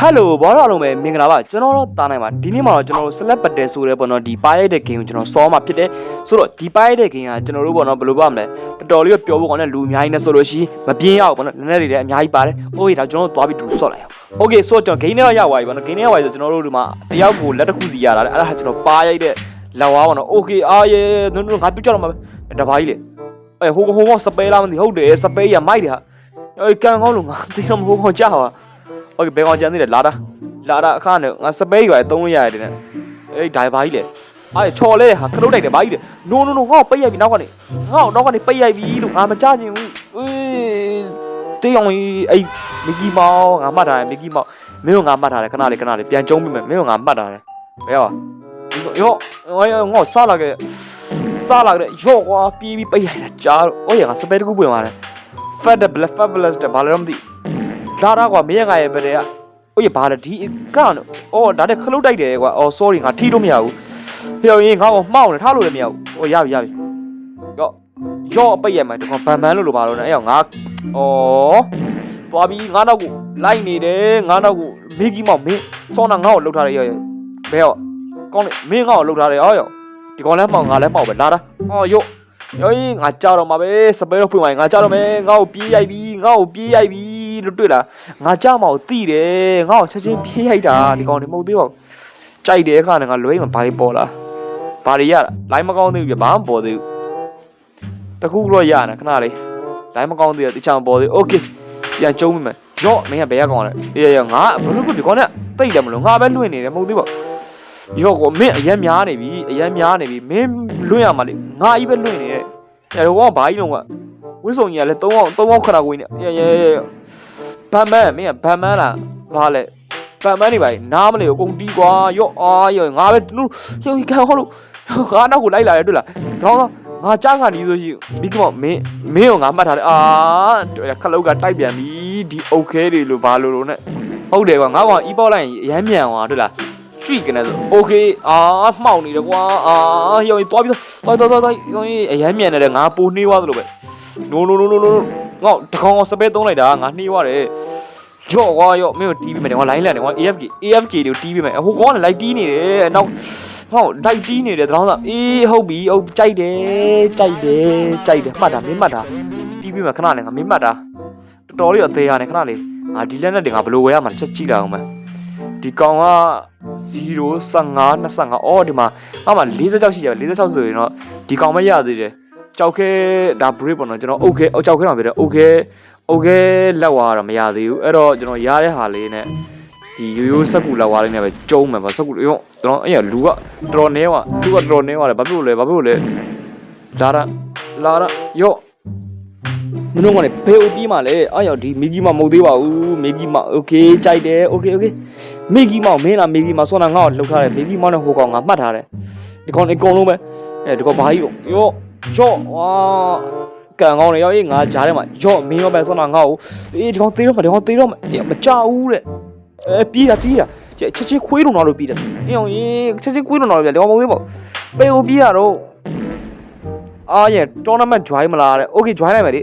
ဟယ်လိုဘောတော်လုံးပဲမင်္ဂလာပါကျွန်တော်တို့တာနိုင်ပါဒီနေ့မှာတော့ကျွန်တော်တို့ select ပတ်တယ်ဆိုတဲ့ပေါ့နော်ဒီပါရိုက်တဲ့ game ကိုကျွန်တော်စောမှာဖြစ်တယ်ဆိုတော့ဒီပါရိုက်တဲ့ game ကကျွန်တော်တို့ပေါ့နော်ဘယ်လိုပြောမလဲတော်တော်လေးတော့ပြောဖို့ကောင်းတဲ့လူအများကြီးနဲ့ဆိုလို့ရှိရင်မပြင်းရဘူးပေါ့နော်နည်းနည်းလေးလည်းအများကြီးပါတယ်အိုးဒါကျွန်တော်တို့သွားပြီးတူဆော့လိုက်အောင် Okay ဆိုတော့ကျွန်တော် game ထဲကရောက်သွားပြီပေါ့နော် game ထဲရောက်သွားပြီဆိုကျွန်တော်တို့ဒီမှာတယောက်ကိုလက်တစ်ခုစီရတာလေအဲ့ဒါကျွန်တော်ပါရိုက်တဲ့လက်ဝါးပေါ့နော် Okay အာရေနုံနုံငါပြကြတော့မှာပဲတပါးကြီးလေအဲဟိုဟိုဟိုစပယ်လာမသိဟုတ်တယ်စပယ်ရမိုက်တယ်ဟာအဲကန်ကောင်းလို့ငါသိတော့မဟုတ်ဘူးကြာပါ โอเคဘယ်ကောင်ကြမ်းသေးတယ်လာတာလာတာအခါနဲ့ငါစပိတ်ရွာသုံးလို့ရတယ်တဲ့အေးဒါဘာကြီးလဲအဲ့ချော်လဲဟာခလုတ်တိုက်တယ်ဘာကြီးလဲ no no no ငါ့ကိုပိတ်ရိုက်ပြီနောက်ကနေငါ့ကိုနောက်ကနေပိတ်ရိုက်ပြီလို့ငါမကြချင်ဘူးအေးတေးအောင်ကြီးအဲ့မီကီမောင်ငါမှတ်ထားတယ်မီကီမောင်မင်းကငါမှတ်ထားတယ်ခဏလေးခဏလေးပြန်ကျုံးပြီမယ်မင်းကငါမှတ်ထားတယ်ဘယ်ရောယောယောငါစားလာခဲ့စားလာခဲ့ယောကွာပြေးပြီးပိတ်ရိုက်တာကြားတော့အော်ရငါစပိတ်တကူပွင့်သွားတယ် fat the black fabulous တဲ့ဘာလဲတော့မသိ လာတာကွာမင်းရငါရဲ့ဘယ်တဲ့ကအိုးရဘာလဲဒီကနော်အော်ဒါနဲ့ခလုတ်တိုက်တယ်ကွာအော် sorry ငါထိလို့မရဘူးဖျော်ရင်ငါ့ကိုမှောက်နေထားလို့လည်းမရဘူးဟိုရပြီရပြီရော့ရော့အပိတ်ရမှာတကောင်ဗန်ဗန်လို့လို့ပါလို့ねအဲ့ရောငါအော်သွားပြီးငါနောက်ကိုလိုက်နေတယ်ငါနောက်ကိုမိကြီးမောင်မင်းစောနာငါ့ကိုလှုပ်ထားတယ်ရော့ဘယ်ရော့ကောင်းလေမင်းငါ့ကိုလှုပ်ထားတယ်အော်ရော့ဒီကောင်လည်းမှောက်ငါလည်းမှောက်ပဲလာတာအော်ရော့ရောကြီးငါကြောက်တော့မှာပဲစပယ်တော့ဖွင့်သွားရင်ငါကြောက်တော့မယ်ငါ့ကိုပြေးရိုက်ပြီငါ့ကိုပြေးရိုက်ပြီ လို့တွေ့လား ငါကြောက်မအောင်တိတယ်ငါ့ကိုချက်ချင်းပြေးရိုက်တာဒီကောင်နေမဟုတ်သေးပါဘူးကြိုက်တယ်ခါနဲ့ငါလွဲမှာဘာလေးပေါ်လာဘာတွေရတာလိုင်းမကောင်းသေးဘူးပြဘာမှမပေါ်သေးဘူးတခုတော့ရနေခဏလေးလိုင်းမကောင်းသေးတယ်တခြားမပေါ်သေးဘူးโอเคပြန်ကျုံးမိမယ်ရော့မင်းကဘယ်ရကောင်လဲအေးရငါဘလို့ဒီကောင်နဲ့တိတ်တယ်မလို့ငါပဲလွင့်နေတယ်မဟုတ်သေးပါဘူးရော့ကိုမင်းအရင်များနေပြီအရင်များနေပြီမင်းလွင့်ရမှာလေငါကြီးပဲလွင့်နေတယ်အဲဟိုကဘာကြီးလုံးကဝင်းစုံကြီးကလည်း၃အောင်၃အောင်ခဏကိုင်းနေရရရ ဘတ်မန်မင်းကဘတ်မန်လားဘာလဲဘတ်မန်နေပါလေနားမလဲအကုန်တီးကွာရော့အာရော့ငါပဲနုရောကန်ဟောလို့ငါနောက်ကိုလိုက်လာရတွေ့လားတော့ငါကြားခါနီးဆိုရှိမိကမောင်မင်းမင်းကိုငါမှတ်ထားတယ်အာခလုတ်ကတိုက်ပြန်ပြီဒီအုတ်ခဲတွေလို့ဘာလို့လို့ ਨੇ ဟုတ်တယ်ကွာငါကောင်အီးပေါက်လိုက်ရင်အရမ်းမြန်သွားတွေ့လား street ကနေဆို okay အာမှောက်နေတယ်ကွာအာရောသွားပြီးတော့သွားသွားသွားရောအရမ်းမြန်နေတယ်ငါပိုနှေးသွားသလိုပဲ no no no no no ငေါတကောင်စပယ်သုံးလိုက်တာငါနှေးသွားတယ်ကြော့ကွာရော့မင်းကိုတီးပြီးမယ်ကွာ line လန်တယ်ကွာ AFK AFK တွေကိုတီးပြီးမယ်ဟိုကောင်ကလည်း light တီးနေတယ်နောက်ဟော light တီးနေတယ်တကောင်ကအေးဟုတ်ပြီဟုတ်ကြိုက်တယ်ကြိုက်တယ်ကြိုက်တယ်မှတ်တာမင်းမှတ်တာတီးပြီးမယ်ခဏလေးငါမင်းမှတ်တာတော်တော်လေးတော့သေးရတယ်ခဏလေးငါဒီလက်နဲ့တင်ငါဘယ်လိုဝယ်ရမှာချက်ကြည့်လိုက်အောင်မယ်ဒီကောင်က0 15 25အော်ဒီမှာငါမှ46ရှိရ46ဆိုရင်တော့ဒီကောင်မရသေးတယ် ကြောက်ခဲဒါ break ပေါ့နော်ကျွန်တော်အုတ်ခဲအုတ်ကြောက်ခဲမှာပြတယ်အုတ်ခဲအုတ်ခဲလက်ဝါတော့မရသေးဘူးအဲ့တော့ကျွန်တော်ရတဲ့ဟာလေးနဲ့ဒီရိုးရိုးစက်ကူလက်ဝါလေးနဲ့ပဲကျုံးမယ်ပေါ့စက်ကူရောကျွန်တော်အဲ့ရလူကတော်တော်နေွားလူကတော်တော်နေွားတယ်ဘာဖြစ်လို့လဲဘာဖြစ်လို့လဲလာရလာရရော့မင်းတို့ကလည်းဘယ်ဦးပြီးမှလဲအဲ့ရောဒီမီဂီမမဟုတ်သေးပါဘူးမီဂီမโอเคကြိုက်တယ်โอเคโอเคမီဂီမောင်မင်းလားမီဂီမဆောနာငါ့ကိုလှုပ်ထားတယ်မီဂီမောင်နဲ့ဟိုကောင်ငါမှတ်ထားတယ်ဒီကောင်အကုန်လုံးပဲအဲဒီကောင်ဘာကြီးတော့ရော့ ကြော့ဝါကန်ကောင်းတယ်ရောက်ရေးငါကြားထဲမှာကြော့မင်းရောပဲဆောနာငါ့ကိုအေးဒီကောင်သေးတော့မဒီကောင်သေးတော့မအေးမကြောက်ဘူးတဲ့အဲပြေးတာပြေးတာချက်ချက်ချင်းခွေးလုံးတော့လို့ပြေးတယ်အေးအောင်ရေးချက်ချင်းခွေးလုံးတော့လို့ပြေးတယ်ဒီကောင်မဟုတ်သေးပါဘူးပေကိုပြေးရတော့အာရဲ့ tournament join မလားတဲ့ okay join လိုက်မယ်လေ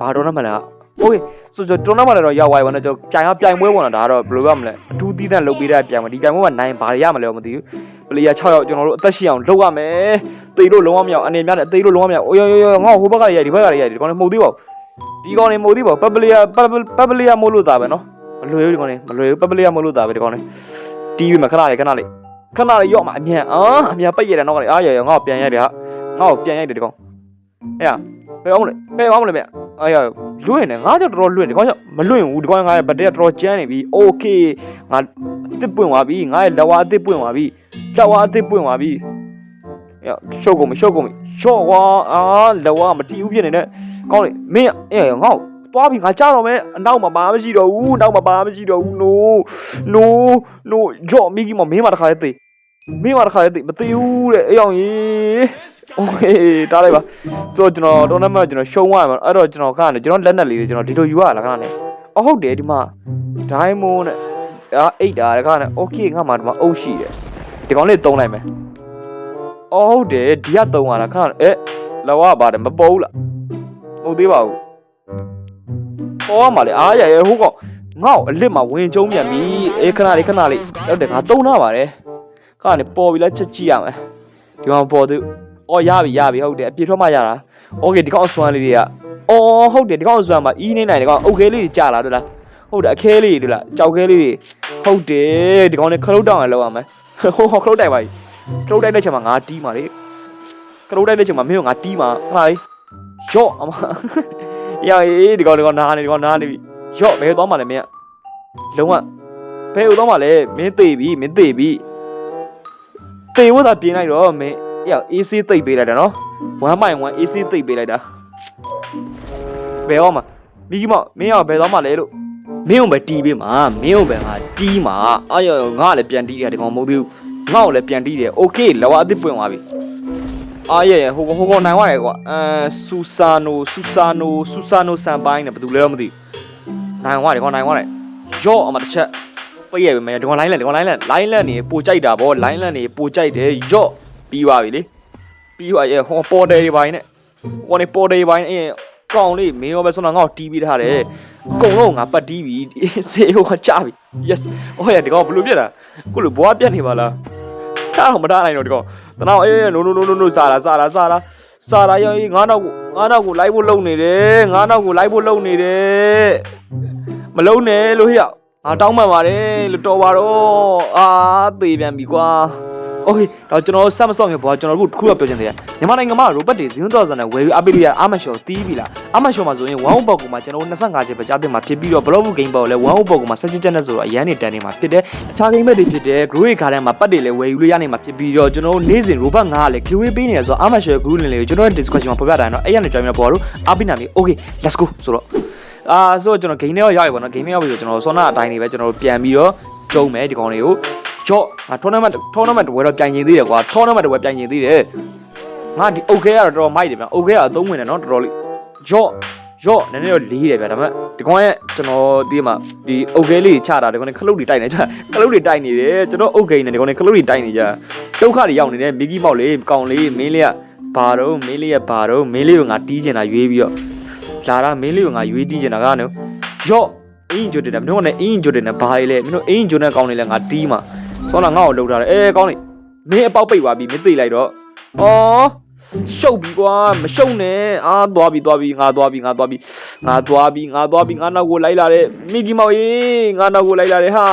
ဘာ tournament လဲ okay ဆိုတော့ tournament လည်းတော့ရောက်သွားပြီဗောနော်ကျွန်တော်ပြိုင်ရပြိုင်ပွဲပေါ့နော်ဒါကတော့ဘယ်လိုရမလဲအထူးသီးသန့်လုပ်ပေးတဲ့ပြိုင်ပွဲဒီပြိုင်ပွဲမှာနိုင်ဘာတွေရမလဲတော့မသိဘူး player 6ယောက်ကျွန်တော်တို့အသက်ရှင်အောင်လုပ်ရမယ် သေလို့လုံးဝမရအောင်အနေများတယ်သေလို့လုံးဝမရအောင်အိုးယောယောယောငါ့ဟိုဘက်ကရိုက်ဒီဘက်ကရိုက်ဒီကောင်လေးမှုတ်သေးပါဘူးဒီကောင်လေးမှုတ်သေးပါဘူးပပလီယာပပလီယာမို့လို့သားပဲနော်မလွယ်ဘူးဒီကောင်လေးမလွယ်ဘူးပပလီယာမို့လို့သားပဲဒီကောင်လေးတီးပြီးမှခဏလေးခဏလေးခဏလေးရော့မှာအမြန်အာအမြန်ပိတ်ရတယ်နောက်ကလေးအားရရငါ့ကိုပြန်ရိုက်တယ်ဟာငါ့ကိုပြန်ရိုက်တယ်ဒီကောင်အေးရဘယ်အောင်လဲဘယ်အောင်လဲမြအားရလွင့်နေငါကြောင့်တော်တော်လွင့်ဒီကောင်ကြောင့်မလွင့်ဘူးဒီကောင်ငါရဲ့ဗတ်တဲ့တော်တော်ကျန်းနေပြီโอเคငါအစ်စ်ပွင့်သွားပြီငါရဲ့လက်ဝါအစ်စ်ပွင့်သွားပြီ လက်ဝါအစ်စ်ပွင့်သွားပြီ။အေး ရှုပ်ကုန်ပြီရှုပ်ကုန်ပြီ။ရှော့ကွာအာလက်ဝါမတီးဘူးဖြစ်နေနဲ့။ကောင်းလေမင်းအေးငါ့ကိုသွားပြီငါကြားတော့မယ်အနောက်မှာဘာမှမရှိတော့ဘူးအနောက်မှာဘာမှမရှိတော့ဘူး no no no ကြော့မိကြီးမမင်းမတခါလေးသိမင်းမတခါလေးသိမသိဘူးတဲ့အေးအောင်ကြီးโอเคတားလိုက်ပါဆိုတော့ကျွန်တော်တော်နမကျွန်တော်ရှုံးသွားမှာအဲ့တော့ကျွန်တော်ခါနေကျွန်တော်လက်နက်လေးတွေကျွန်တော်ဒီလိုယူရလားခါနေအော်ဟုတ်တယ်ဒီမှာ diamond နဲ့အာအိတ်တာတခါနေ okay ငါမှဒီမှာအုပ်ရှိတယ် ဒီကောင်လေးတုံးလိုက်မယ်။ အော်ဟုတ်တယ်ဒီကတုံးရတာခဏအဲလောကပါတယ်မပေါ်ဘူးလား။မဟုတ်သေးပါဘူး။ပေါ်ရမှာလေအားရရဟိုကောင် ငါ့ကိုအလစ်မှာဝင်ကျုံမြန်ပြီအေးခဏလေးခဏလေးဟုတ်တယ်ငါတုံးထားပါတယ်ခဏနေပေါ်ပြီလားချက်ကြည့်ရမယ်ဒီမှာပေါ်သူအော်ရပြီရပြီဟုတ်တယ်အပြည့်ထွက်မှရတာโอเคဒီကောင်အစွမ်းလေးတွေကအော်ဟုတ်တယ်ဒီကောင်အစွမ်းမှာအီးနေနိုင်ဒီကောင်အုတ်ခဲလေးတွေကြာလာတို့လားဟုတ်တယ်အခဲလေးတွေတို့လားကြောက်ခဲလေးတွေဟုတ်တယ်ဒီကောင်နဲ့ခလုတ်တောင်းရလောက်ရမယ်ဟိုဟောခလုတ်တိုက်ပါပြီ ခလုတ်တိုက်တဲ့ချိန်မှာငါတီးမှာလေခလုတ်တိုက်တဲ့ချိန်မှာမင်းကငါတီးမှာခဏလေးရော့အမရရေးဒီကောင်ဒီကောင်နားနေဒီကောင်နားနေပြီရော့ဘယ်သွားမှလဲမင်းကလုံးဝဘယ်သွားမှလဲမင်းသေးပြီမင်းသေးပြီသေဝတ်သာပြင်လိုက်တော့မင်းရ AC သိပ်ပေးလိုက်တာနော်1.1 AC သိပ်ပေးလိုက်တာဘယ်သွားမှမိကြီးမောင်မင်းရောဘယ်သွားမှလဲလို့မင်းုံပဲတီးပေးမှာမင်းုံပဲငါတီးမှာအာရောငါကလည်းပြန်တီးရတယ်ဒီကောင်မဟုတ်သေးဘူး ငါ့ကိုလည်းပြန်တီးတယ်โอเคလောအသစ်ပွင့်သွားပြီ အာရဲ့ရဲ့ဟိုဟိုဟိုနိုင်သွားတယ်ကွာအဲဆူဆာနိုဆူဆာနိုဆူဆာနိုဆန်ပိုင်းနဲ့ဘယ်သူလဲတော့မသိဘူးနိုင်သွားတယ်ကွာနိုင်သွားတယ်ရော့အမတစ်ချက်ပိတ်ရပြီမယ်ဒီကောင်လိုင်းလက်ဒီကောင်လိုင်းလက်လိုင်းလက်နေပိုကြိုက်တာဗောလိုင်းလက်နေပိုကြိုက်တယ်ရော့ပြီးသွားပြီလေပြီးသွားရဲ့ဟောပေါ်တယ်ဒီပိုင်းနဲ့ဟိုနေပေါ်တယ်ဒီပိုင်းအဲ ကောင်လေးမင်းရောပဲဆိုတော့ငါ့ကိုတီးပြီးထားတယ်အကုန်လုံးငါပတ်တီးပြီစေဟိုကကြပြီ yes ဟောရဒီကောင်ဘယ်လိုပြက်တာခုလိုဘွားပြက်နေပါလားထားတော့မထားနိုင်တော့ဒီကောင်တနောက်အေး no no no no no စားတာစားတာစားတာစားတာရောငါးနောက်ကိုငါးနောက်ကိုလိုက်ဖို့လုံနေတယ်ငါးနောက်ကိုလိုက်ဖို့လုံနေတယ်မလုံနဲ့လို့ဟိယငါတောင်းပန်ပါတယ်လို့တော်ပါတော့အာသေပြန်ပြီကွာ โอเคတော့ကျွန်တော်ဆက်မစောင့်ငယ်ဘောကျွန်တော်တို့တစ်ခုတော့ပြောချင်တယ်မြန်မာနိုင်ငံမှာရိုဘတ်တွေဇင်းတော်စံနဲ့ဝယ်ပြီးအပိရိယအာမရှော်တီးပြီလားအာမရှော်မှာဆိုရင်ဝမ်ဟုတ်ဘောက်ကူမှာကျွန်တော်25ချက်ပဲကြားတင်မှာဖြစ်ပြီးတော့ဘလော့ဘူးဂိမ်းဘောက်လည်းဝမ်ဟုတ်ဘောက်ကူမှာ17ချက်နဲ့ဆိုတော့အရန်နေတန်နေမှာဖြစ်တယ်အခြားဂိမ်းဘက်တွေဖြစ်တဲ့ group ခါထဲမှာပတ်တွေလည်းဝယ်ယူလို့ရနိုင်မှာဖြစ်ပြီးတော့ကျွန်တော်နေ့စဉ်ရိုဘတ်9ကလည်း giveaway ပေးနေရဆိုတော့အာမရှော် group လင်းလေးကိုကျွန်တော် discussion မှာဖော်ပြတာနော်အဲ့ရနေကြမ်းမြပေါ်လို့အပိနာမီ okay let's go ဆိုတော့အာဆိုတော့ကျွန်တော် game ထဲရောက်ရောက်ပြီပေါ့နော် game ထဲရောက်ပြီဆိုကျွန်တော်ဆောနာအတိုင်းနေပဲကျွန်တော်ပြန်ပြီးတော့ကျုံမယ်ဒီကောင်တွေကို ကြော့ငါ tournament tournament တဝဲတော့ပြန်ရင်သေးတယ်ကွာ tournament တဝဲပြန်ရင်သေးတယ်ငါဒီ okay ကတော့တော်တော်မိုက်တယ်ဗျ okay ကအသုံးဝင်တယ်နော်တော်တော်လေးကြော့ရော့နည်းနည်းတော့လေးတယ်ဗျဒါပေမဲ့ဒီကောင်ရဲ့ကျွန်တော်ဒီမှာဒီအုတ်ခဲလေးချတာဒီကောင်နဲ့ခလုတ်တွေတိုက်နေကြခလုတ်တွေတိုက်နေတယ်ကျွန်တော်အုတ်ခဲနဲ့ဒီကောင်နဲ့ခလုတ်တွေတိုက်နေကြဒုက္ခတွေရောက်နေတယ်မိကြီးမောက်လေးကောင်လေးမင်းလေးကဘာတော့မင်းလေးကဘာတော့မင်းလေးကငါတီးကျင်တာရွေးပြီးတော့လာတာမင်းလေးကငါရွေးတီးကျင်တာကနော်ရော့အင်းဂျိုတင်တယ်မင်းတို့ကအင်းဂျိုတင်တယ်ဘာလေလဲမင်းတို့အင်းဂျိုနဲ့ကောင်လေးလဲငါတီးမှာ ဆောင်းလာငါ့ကိုလှုပ်ထားတယ်အဲကောင်းလေးမင်းအပေါက်ပိတ်သွားပြီမင်းသိလိုက်တော့အော်ရှုပ်ပြီကွာမရှုပ်နဲ့အာသွားပြီသွားပြီငါသွားပြီငါသွားပြီငါသွားပြီငါသွားပြီငါနောက်ကိုလိုက်လာတဲ့မီဂီမောက်ရေးငါနောက်ကိုလိုက်လာတဲ့ဟာ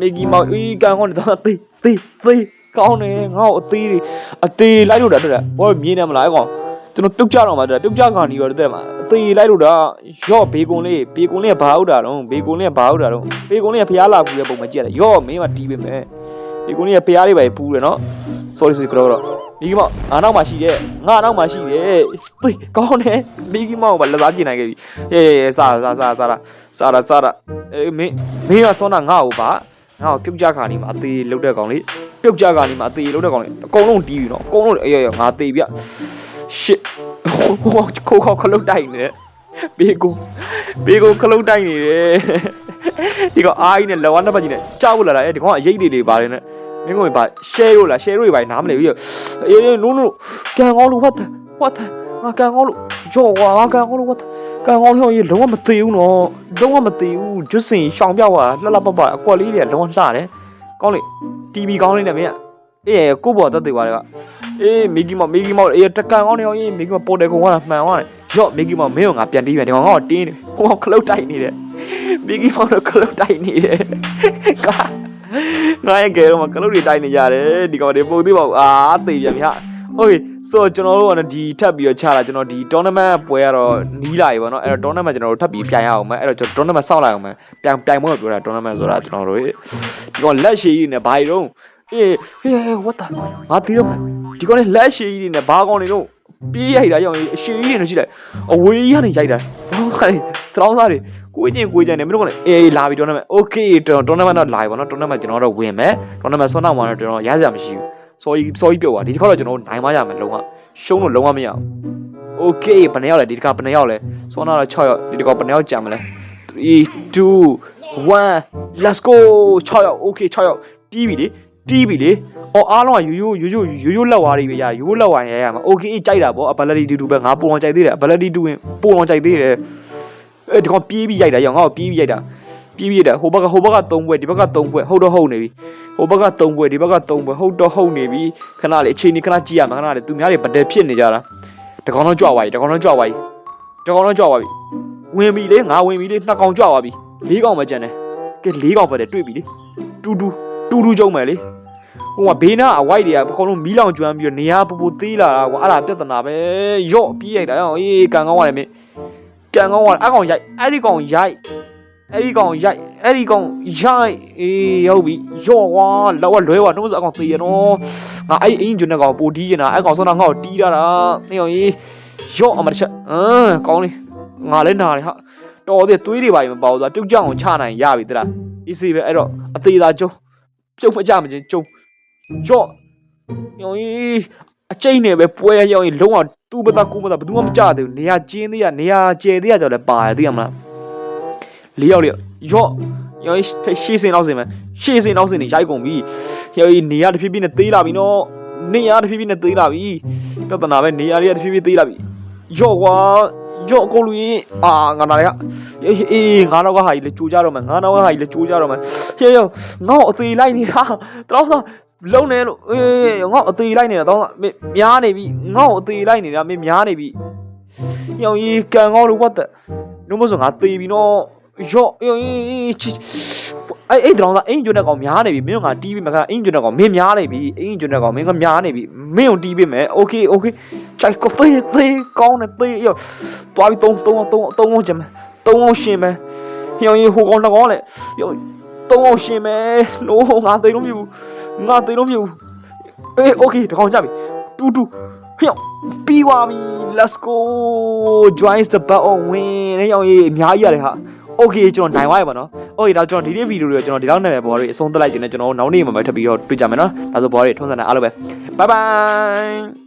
မီဂီမောက်အေးကန်ကောင်းနေတာသေးသေးသေးကောင်းတယ်ငါ့ကိုအသေးတွေအသေးလိုက်လို့တာတဲ့ဘောမြင်နေမလားကောင်ကျွန်တော်ပြုတ်ကြတော့မှာတဲ့ပြုတ်ကြခါနီရောတဲ့မှာအသေးလိုက်လို့တာရော့ဘေကွန်လေးဘေကွန်လေးကဘာဟုတ်တာတော့ဘေကွန်လေးကဘာဟုတ်တာတော့ဘေကွန်လေးကဖျားလာဘူးရဲ့ပုံမကြည့်ရရော့မင်းကတီးပေးမယ် ဘေကွန်လေးကဖျားလေးပဲပူးတယ်နော် sorry sorry ကတော့တော့မိကြီးမောင်ငါနောက်မှာရှိတယ်ငါနောက်မှာရှိတယ်သိကောင်းတယ်မိကြီးမောင်ကလက်စားကျင်နိုင်ခဲ့ပြီဟေးစားစားစားစားစားစားစားအေးမင်းမင်းကစောနာငါ့ကိုပါငါ့ကိုပြုတ်ကြခါနေမှာအသေးလုတ်တဲ့ကောင်လေးပြုတ်ကြခါနေမှာအသေးလုတ်တဲ့ကောင်လေးအကုန်လုံးတီးပြီနော်အကုန်လုံးအေးရငါသေးပြ shit ဟိုခိုးခေါခလုတ်တိုက်နေတယ်ဘေကိုဘေကိုခလုတ်တိုက်နေတယ်ဒီကောင်အားကြီးနဲ့လောဝါနှစ်ပတ်ကြီးနဲ့ကြောက်လာတာအဲဒီကောင်ကအရေးတွေတွေပါတယ်နဲ့ မင်းကဘာ share လို့လား share လို့ဘာနားမလဲပြီးတော့အေးအေး no no ကန်ကောင်းလို့ what the what the ငါကန်ကောင်းလို့ကြော်ကွာငါကန်ကောင်းလို့ what the ကန်ကောင်းလို့ရေလုံးဝမသေးဘူးနော်လုံးဝမသေးဘူးကျွတ်စင်ရှောင်ပြောက်သွားလှလှပပအကွက်လေးတွေကလုံးဝလှတယ်ကောင်းလေ TV ကောင်းလေးနဲ့မင်းကအေးကိုဘော်တက်သေးပါလေကအေးမီဂီမောင်မီဂီမောင်အေးတကန်ကောင်းနေအောင်အေးမီဂီမောင်ပေါ်တယ်ကောင်ကမှန်သွားတယ်ရော့မီဂီမောင်မင်းကငါပြန်တီးပြန်ဒီကောင်ကတင်းနေဟိုကခလုတ်တိုက်နေတယ်မီဂီမောင်တော့ခလုတ်တိုက်နေတယ်ကာ ငါရဲ့ကဲတော့မကလုတ်တွေတိုက်နေရတယ်ဒီကောင်တွေပုံသေးပါဘူးအာသေပြန်ပြီဟာ Okay ဆိုတော့ကျွန်တော်တို့ကတော့ဒီထပ်ပြီးတော့ခြားလာကျွန်တော်ဒီ tournament ပွဲကတော့နီးလာပြီပေါ့နော်အဲ့တော့ tournament ကျွန်တော်တို့ထပ်ပြီးပြိုင်ရအောင်မယ်အဲ့တော့ကျွန်တော် tournament ဆောက်လိုက်အောင်မယ်ပြိုင်ပြိုင်ပွဲကိုပြောတာ tournament ဆိုတာကျွန်တော်တို့ဒီကောင်လက်ရှည်ကြီးနဲ့ဘာတွေတော့အေးဟေး what the ငါတီးတော့ဒီကောင်လက်ရှည်ကြီးနဲ့ဘာကောင်တွေတော့ပြေးရိုက်တာကြောင့်အရှည်ကြီးတွေရှိတယ်အဝေးကြီးကနေရိုက်တာဘာလို့ခါနေသရောင်းစားတွေ ကိုကြီးချင်းကိုကြီးချင်းနေမင်းတို့ကလည်းအေးလာပြီ tournament okay tournament တော့လာပြီပေါ့နော် tournament ကျွန်တော်တို့ဝင်မယ် tournament ဆွမ်းတော့မှတော့ကျွန်တော်ရစရာမရှိဘူးစော်ကြီးစော်ကြီးပြုတ်သွားဒီတစ်ခါတော့ကျွန်တော်နိုင်မရမယ်လုံးဝရှုံးလို့လုံးဝမရဘူး okay ဘယ်နှယောက်လဲဒီတစ်ခါဘယ်နှယောက်လဲဆွမ်းတော့6ယောက်ဒီတစ်ခါဘယ်နှယောက်ကြံမလဲ3 2 1 let's go 6ယောက် okay 6ယောက်တီးပြီလေတီးပြီလေအော်အားလုံးကယူယူယူယူယူယူလက်ဝါးတွေပဲရယူလက်ဝါးရရမှာ okay ကြိုက်တာပေါ့ ability တူတူပဲငါပုံအောင်ကြိုက်သေးတယ် ability တူရင်ပုံအောင်ကြိုက်သေးတယ် အဲဒီကောင်ပြေးပြီးရိုက်တာရောငါ့ကိုပြေးပြီးရိုက်တာပြီးပြည့်တယ်ဟိုဘက်ကဟိုဘက်က3ပွဲဒီဘက်က3ပွဲဟုတ်တော့ဟုတ်နေပြီဟိုဘက်က3ပွဲဒီဘက်က3ပွဲဟုတ်တော့ဟုတ်နေပြီခဏလေးအချိန်ကြီးခဏကြည့်ရမှာခဏလေးသူများတွေဗတယ်ဖြစ်နေကြတာတကောင်တော့ကြွသွားပြီတကောင်တော့ကြွသွားပြီတကောင်တော့ကြွသွားပြီဝင်ပြီလေငါဝင်ပြီလေနှစ်ကောင်ကြွသွားပြီလေးကောင်ပဲကျန်တယ်ကဲလေးကောင်ပဲတဲ့တွေ့ပြီလေတူတူတူတူကြုံမယ်လေဟိုကဘေးနာအဝိုက်တွေကအကုန်လုံးမီးလောင်ကျွမ်းပြီးတော့နေရာပူပူသေးလာတာကွာအဲ့ဒါပြဿနာပဲရော့ပြေးရိုက်တာအောင်အေးကန်ကောင်းရတယ်မင်း ကန်ကောင်းရတယ်အကောင်ရိုက်အဲ့ဒီကောင်ရိုက်အဲ့ဒီကောင်ရိုက်အဲ့ဒီကောင်ရိုက်အေးဟုတ်ပြီရော့ကွာလောက်ကလွဲကွာနှုတ်စအကောင်သေးရနော်ငါအဲ့ဒီအင်ဂျင်နဲ့ကောင်ပိုတီးနေတာအဲ့ကောင်ဆုံးတော့ငါ့ကိုတီးတာတာနေအောင်ကြီးရော့အမတစ်ချက်အမ်ကောင်းလေငါလည်းနာတယ်ဟာတော်သေးသွေးတွေပါရင်မပေါ့သွားပြုတ်ကြအောင်ချနိုင်ရပြီတလားအေးစေးပဲအဲ့တော့အသေးသာကျုံပြုတ်မကြမချင်းကျုံရော့ညောင်ကြီး အကျိတ်နဲ့ပဲပွဲရောင်ကြီးလုံးဝသူ့ဘသက်ကိုမသက်ဘယ်သူမှမကြသေးဘူးနေရာကျင်းသေးရနေရာကျဲသေးရကြော်လဲပါတယ်သိရမလားလေးယောက်လေးရော့ညောင်ကြီးရှေ့စင်နောက်စင်မယ်ရှေ့စင်နောက်စင်နေရိုက်ကုန်ပြီညောင်ကြီးနေရာတစ်ဖြည်းဖြည်းနဲ့သေးလာပြီနော်နေရာတစ်ဖြည်းဖြည်းနဲ့သေးလာပြီပြဿနာပဲနေရာတွေကတစ်ဖြည်းဖြည်းသေးလာပြီရော့ကွာရော့အကုန်လူကြီးအာငါနာတွေကအေးအေးငါတော့ကဟာကြီးလေကြိုးကြတော့မယ်ငါတော့ကဟာကြီးလေကြိုးကြတော့မယ်ဟေးရောငါ့ကိုအသေးလိုက်နေတာတော့ဆို လုံးနေလို့အေးငေါ့အသေးလိုက်နေတာတောင်းမင်းများနေပြီငေါ့အသေးလိုက်နေတာမင်းများနေပြီညောင်ကြီးကန်ငေါ့လို့ what the လုံးမစုံငါသေးပြီနော်ရော့အေးချီအဲ့အဲ့တောင်းသားအင်ဂျွန်းတဲ့ကောင်များနေပြီမင်းကတီးပြီးမကအင်ဂျွန်းတဲ့ကောင်မင်းများနေပြီအင်ဂျွန်းတဲ့ကောင်မင်းကများနေပြီမင်းကိုတီးပေးမယ် okay okay ကြိုက်ကိုသေးသေးကောင်းနေသေးရောသွားပြီး3 3 3 3အောင်ကျမ3အောင်ရှင်မယ်ညောင်ကြီးဟိုကောင်တကောင်လေရော3အောင်ရှင်မယ် no ငါသိလို့မဖြစ်ဘူး ငါသေးလို့မဖြစ်ဘူးအေးโอเคတကောင်ကြပြီတူတူဟိုပြီးသွားပြီ let's go joins the battle win ဟိုရင်အများကြီးရတယ်ဟာ โอเคကျွန်တော်နိုင်သွားပြီပါနော်โอเคဒါကျွန်တော်ဒီနေ့ဗီဒီယိုတွေကိုကျွန်တော်ဒီလောက်နဲ့ပဲဘော်ရီအဆုံးသတ်လိုက်ခြင်းနဲ့ကျွန်တော်နောက်နေ့မှာပဲထပ်ပြီးတော့တွေ့ကြမယ်နော်ဒါဆိုဘော်ရီထုံးစံနဲ့အားလုံးပဲ bye bye